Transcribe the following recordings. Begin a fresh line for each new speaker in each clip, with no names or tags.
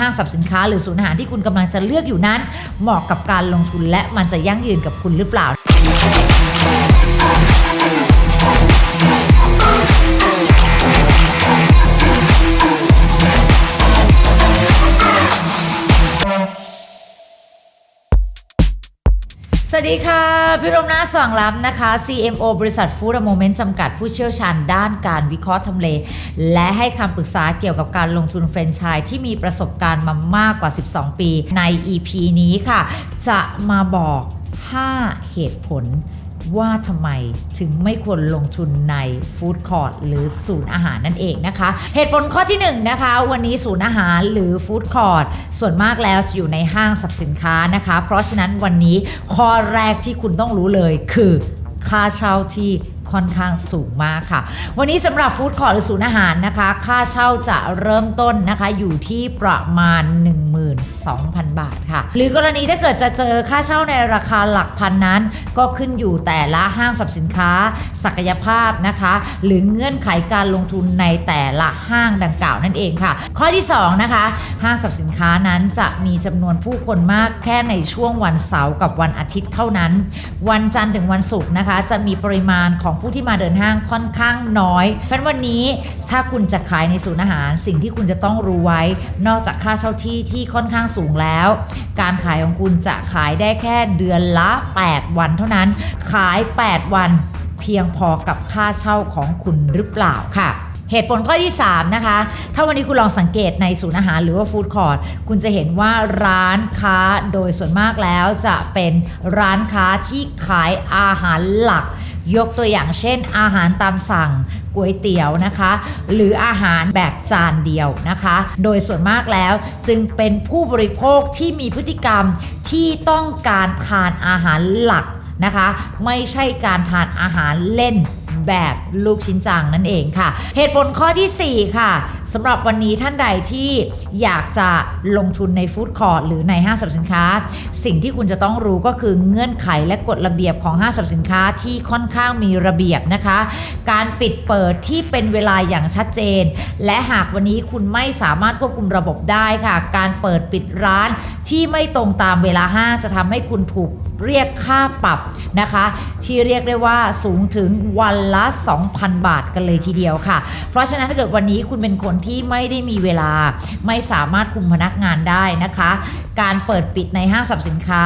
ห้างสรรพสินค้า หรือศูนย์อาหารที่คุณกำลังจะเลือกอยู่นั้น เหมาะกับการลงทุนและมันจะยั่งยืนกับคุณหรือเปล่า สวัสดีค่ะ พี่รมนาสว่างล้ำนะคะ CMO บริษัทฟู้ดโมเมนต์จำกัดผู้เชี่ยวชาญด้านการวิเคราะห์ทำเล และให้คำปรึกษาเกี่ยวกับการลงทุนแฟรนไชส์ที่มีประสบการณ์มามากกว่า 12 ปีใน EP นี้ค่ะ จะมาบอก 5 เหตุผล ว่าทำไมถึงไม่ควรลงทุนในฟู้ดคอร์ทหรือศูนย์อาหารนั่นเองนะคะ เหตุผลข้อที่1นนะคะ วันนี้ศูนย์อาหารหรือฟู้ดคอร์ทส่วนมากแล้วจะอยู่ในห้างสรรพสินค้านะคะ เพราะฉะนั้นวันนี้ข้อแรกที่คุณต้องรู้เลยคือค่าเช่าที่ ค่อนข้างสูงมากค่ะ วันนี้สำหรับฟู้ดคอร์ทหรือศูนย์อาหารนะคะ ค่าเช่าจะเริ่มต้นนะคะอยู่ที่ประมาณ 12,000 บาทค่ะ หรือกรณีถ้าเกิดจะเจอค่าเช่าในราคาหลักพันนั้น ก็ขึ้นอยู่แต่ละห้างสรรพสินค้า ศักยภาพนะคะ หรือเงื่อนไขการลงทุนในแต่ละห้างดังกล่าวนั่นเองค่ะ ข้อที่ 2 นะคะ ห้างสรรพสินค้านั้นจะมีจำนวนผู้คนมากแค่ในช่วงวันเสาร์กับวันอาทิตย์เท่านั้น วันจันทร์ถึงวันศุกร์นะคะ จะมีปริมาณของผู้ที่มาเดินห้างค่อนข้างน้อย เพราะวันนี้ถ้าคุณจะขายในศูนย์อาหาร สิ่งที่คุณจะต้องรู้ไว้ นอกจากค่าเช่าที่ที่ค่อนข้างสูงแล้ว การขายของคุณจะขายได้แค่เดือนละ 8 วันเท่านั้น ขาย 8 วัน เพียงพอกับค่าเช่าของคุณหรือเปล่าค่ะเหตุผลข้อที่ 3 นะคะ ถ้าวันนี้คุณลองสังเกตในศูนย์อาหารหรือว่าฟู้ดคอร์ทคุณจะเห็นว่าร้านค้าโดยส่วนมากแล้วจะเป็นร้านค้าที่ขายอาหารหลัก ยกตัวอย่างเช่น อาหารตามสั่งก๋วยเตี๋ยวนะคะ หรืออาหารแบบจานเดียวนะคะ โดยส่วนมากแล้วจึงเป็นผู้บริโภคที่มีพฤติกรรมที่ต้องการทานอาหารหลักนะคะ ไม่ใช่การทานอาหารเล่นแบบลูกชิ้นจังนั่นเองค่ะ เหตุผลข้อทีสี่4 ค่ะ สำหรับวันนี้ท่านใดที่อยากจะลงทุนในฟู้ดคอร์ทหรือในห้างสรรพสินค้า สิ่งที่คุณจะต้องรู้ก็คือเงื่อนไขและกฎระเบียบของห้างสรรพสินค้าที่ค่อนข้างมีระเบียบนะคะ การปิดเปิดที่เป็นเวลาอย่างชัดเจน และหากวันนี้คุณไม่สามารถควบคุมระบบได้ค่ะ การเปิดปิดร้านที่ไม่ตรงตามเวลาห้างจะทำให้คุณถูกเรียกค่าปรับนะคะ ที่เรียกได้ว่าสูงถึงวันละ 2,000 บาทกันเลยทีเดียวค่ะ เพราะฉะนั้นถ้าเกิดวันนี้คุณเป็นคนที่ไม่ได้มีเวลา ไม่สามารถคุมพนักงานได้นะคะ การเปิดปิดในห้างสรรพสินค้า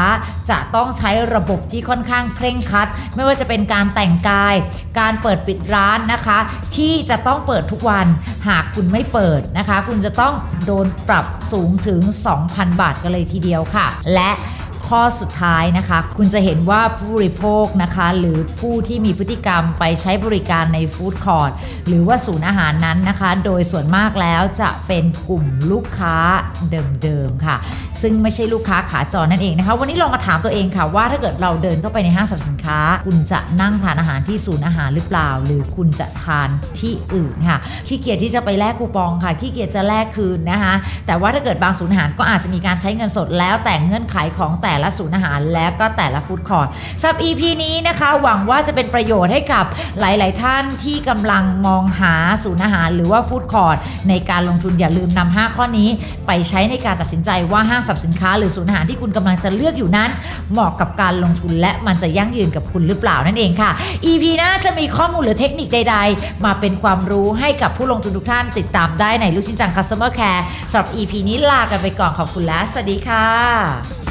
จะต้องใช้ระบบที่ค่อนข้างเคร่งครัด ไม่ว่าจะเป็นการแต่งกาย การเปิดปิดร้านนะคะ ที่จะต้องเปิดทุกวันหากคุณไม่เปิดนะคะ คุณจะต้องโดนปรับสูงถึง 2,000 บาทกันเลยทีเดียวค่ะ และ ข้อสุดท้ายนะคะ คุณจะเห็นว่าผู้บริโภคนะคะ หรือผู้ที่มีพฤติกรรมไปใช้บริการในฟู้ดคอร์ทหรือว่าศูนย์อาหารนั้นนะคะ โดยส่วนมากแล้วจะเป็นกลุ่มลูกค้าเดิมๆค่ะ ซึ่งไม่ใช่ลูกค้าขาจรนั่นเองนะคะ วันนี้ลองมาถามตัวเองค่ะว่าถ้าเกิดเราเดินเข้าไปในห้างสรรพสินค้า คุณจะนั่งทานอาหารที่ศูนย์อาหารหรือเปล่า หรือคุณจะทานที่อื่นค่ะขี้เกียจที่จะไปแลกคูปองค่ะขี้เกียจจะแลกคืนนะคะ แต่ว่าถ้าเกิดบางศูนย์อาหารก็อาจจะมีการใช้เงินสดแล้วแต่เงื่อนไขของแต่แต่ละศูนย์อาหารและก็แต่ละฟู้ดคอร์ทสำหรับ EP นี้นะคะ หวังว่าจะเป็นประโยชน์ให้กับหลาย ๆ ท่านที่กำลังมองหาศูนย์อาหาร หรือว่าฟู้ดคอร์ทในการลงทุนอย่าลืมนำ5ข้อนี้ ไปใช้ในการตัดสินใจว่าห้างสรรพสินค้า หรือศูนย์อาหารที่คุณกำลังจะเลือกอยู่นั้น เหมาะกับการลงทุนและมันจะยั่งยืนกับคุณหรือเปล่านั่นเองค่ะ EP หน้าจะมีข้อมูลหรือเทคนิคใด ๆ มาเป็นความรู้ให้กับผู้ลงทุนทุกท่านติดตามได้ในลูกชิ้นจัง Customer Care สำหรับ EP นี้ลากันไปก่อนขอบคุณและสวัสดีค่ะ